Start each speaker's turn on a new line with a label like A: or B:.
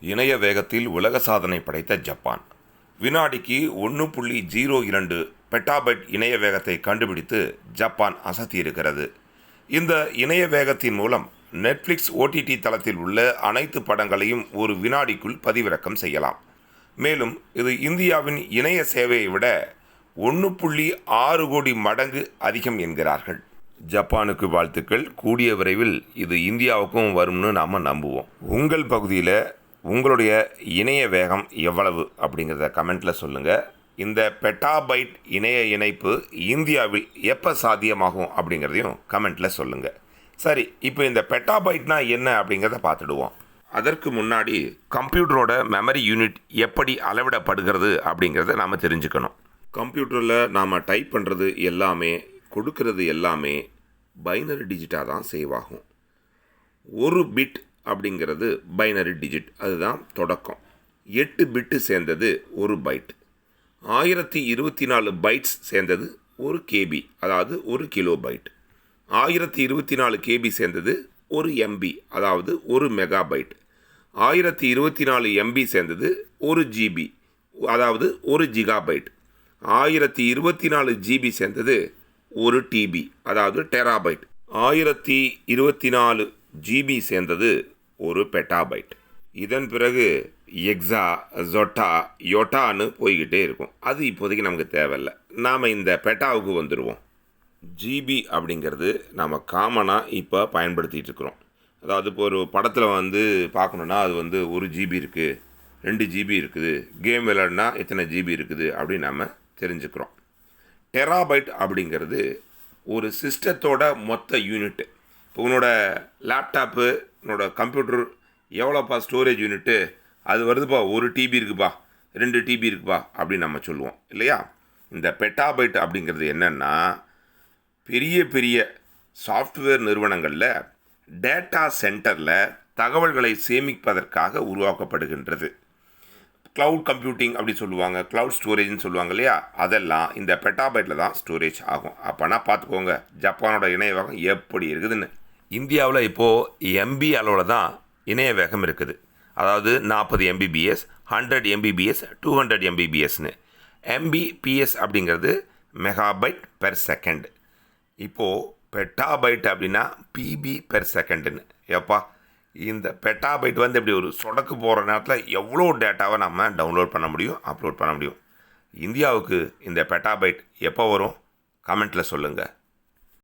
A: இணைய வேகத்தில் உலக சாதனை படைத்த ஜப்பான். வினாடிக்கு ஒன்று புள்ளி ஜீரோ இரண்டு பெட்டாபைட் இணைய வேகத்தை கண்டுபிடித்து ஜப்பான் அசத்தியிருக்கிறது. இந்த இணைய வேகத்தின் மூலம் நெட்ஃப்ளிக்ஸ் ஓடிடி தளத்தில் உள்ள அனைத்து படங்களையும் ஒரு வினாடிக்குள் பதிவிறக்கம் செய்யலாம். மேலும் இது இந்தியாவின் இணைய சேவையை விட ஒன்று புள்ளி ஆறு கோடி மடங்கு அதிகம் என்கிறார்கள். ஜப்பானுக்கு வாழ்த்துக்கள். கூடிய விரைவில் இது இந்தியாவுக்கும் வரும்னு நாம் நம்புவோம். உங்கள் பகுதியில் உங்களுடைய இணைய வேகம் எவ்வளவு அப்படிங்கிறத கமெண்ட்டில் சொல்லுங்கள் இந்த பெட்டாபைட் இணைய இணைப்பு இந்தியாவில் எப்போ சாத்தியமாகும் அப்படிங்கிறதையும் கமெண்ட்டில் சொல்லுங்கள் சரி இப்போ இந்த பெட்டாபைட்னா என்ன அப்படிங்கிறத பார்த்துடுவோம். அதற்கு முன்னாடி கம்ப்யூட்டரோட மெமரி யூனிட் எப்படி அளவிடப்படுகிறது அப்படிங்கிறத நாம் தெரிஞ்சுக்கணும். கம்ப்யூட்டரில் நாம் டைப் பண்ணுறது எல்லாமே கொடுக்கறது எல்லாமே பைனரி டிஜிட்டாக தான் சேவ் ஆகும். ஒரு பிட் அப்படிங்கிறது பைனரி டிஜிட். அதுதான் தொடக்கம். எட்டு பிட்டு சேர்ந்தது ஒரு பைட். ஆயிரத்தி இருபத்தி நாலு பைட்ஸ் சேர்ந்தது ஒரு கேபி அதாவது ஒரு கிலோ பைட். ஆயிரத்தி இருபத்தி நாலு கேபி சேர்ந்தது ஒரு எம்பி அதாவது ஒரு மெகா பைட். ஆயிரத்தி இருபத்தி நாலு எம்பி சேர்ந்தது ஒரு ஜிபி அதாவது ஒரு ஜிகாபைட் ஆயிரத்தி இருபத்தி நாலு ஜிபி சேர்ந்தது ஒரு டிபி அதாவது டெராபைட் ஆயிரத்தி இருபத்தி நாலு ஜிபி சேர்ந்தது ஒரு பெட்டாபைட் இதன் பிறகு எக்ஸா ஜொட்டா யொட்டான்னு போய்கிட்டே இருக்கும். அது இப்போதைக்கு நமக்கு தேவையில்லை. நாம் இந்த பெட்டாவுக்கு வந்துடுவோம் ஜிபி அப்படிங்கிறது நாம் காமனாக இப்போ பயன்படுத்திகிட்டு இருக்கிறோம். அதாவது இப்போ ஒரு படத்தில் வந்து பார்க்கணுன்னா அது வந்து ஒரு ஜிபி இருக்குது ரெண்டு ஜிபி இருக்குது கேம் விளையாடினா எத்தனை ஜிபி இருக்குது அப்படின்னு நம்ம தெரிஞ்சுக்கிறோம். டெராபைட் அப்படிங்கிறது ஒரு சிஸ்டத்தோட மொத்த யூனிட்டு இப்போ உன்னோட லேப்டாப்பு உன்னோட கம்ப்யூட்டர் எவ்வளோப்பா ஸ்டோரேஜ் யூனிட்டு அது வருதுப்பா ஒரு டிபி இருக்குப்பா ரெண்டு டிபி இருக்குப்பா அப்படின்னு நம்ம சொல்லுவோம் இல்லையா? இந்த பெட்டாபைட் அப்படிங்கிறது என்னென்னா பெரிய பெரிய சாஃப்ட்வேர் நிறுவனங்களில் டேட்டா சென்டரில் தகவல்களை சேமிப்பதற்காக உருவாக்கப்படுகின்றது. க்ளவுட் கம்ப்யூட்டிங் அப்படி சொல்லுவாங்க க்ளவுட் ஸ்டோரேஜ்னு சொல்லுவாங்க இல்லையா? அதெல்லாம் இந்த பெட்டாபைட்டில் தான் ஸ்டோரேஜ் ஆகும். அப்போனா பார்த்துக்கோங்க ஜப்பானோட இணையவகம் எப்படி இருக்குதுன்னு. இந்தியாவில் இப்போது எம்பி அளவில் தான் இணைய வேகம் இருக்குது. அதாவது நாற்பது Mbps hundred Mbps two hundred எம்பிபிஎஸ்னு MBBS அப்படிங்கிறது மெகாபைட் பெர் செகண்ட் இப்போது பெட்டாபைட் அப்படின்னா பிபி பெர் செகண்டுன்னு எப்பா இந்த பெட்டாபைட் வந்து இப்படி ஒரு சொடக்கு போகிற நேரத்தில் எவ்வளோ டேட்டாவை நம்ம டவுன்லோட் பண்ண முடியும் அப்லோட் பண்ண முடியும்? இந்தியாவுக்கு இந்த பெட்டாபைட் எப்போ வரும்? கமெண்ட்டில் சொல்லுங்கள்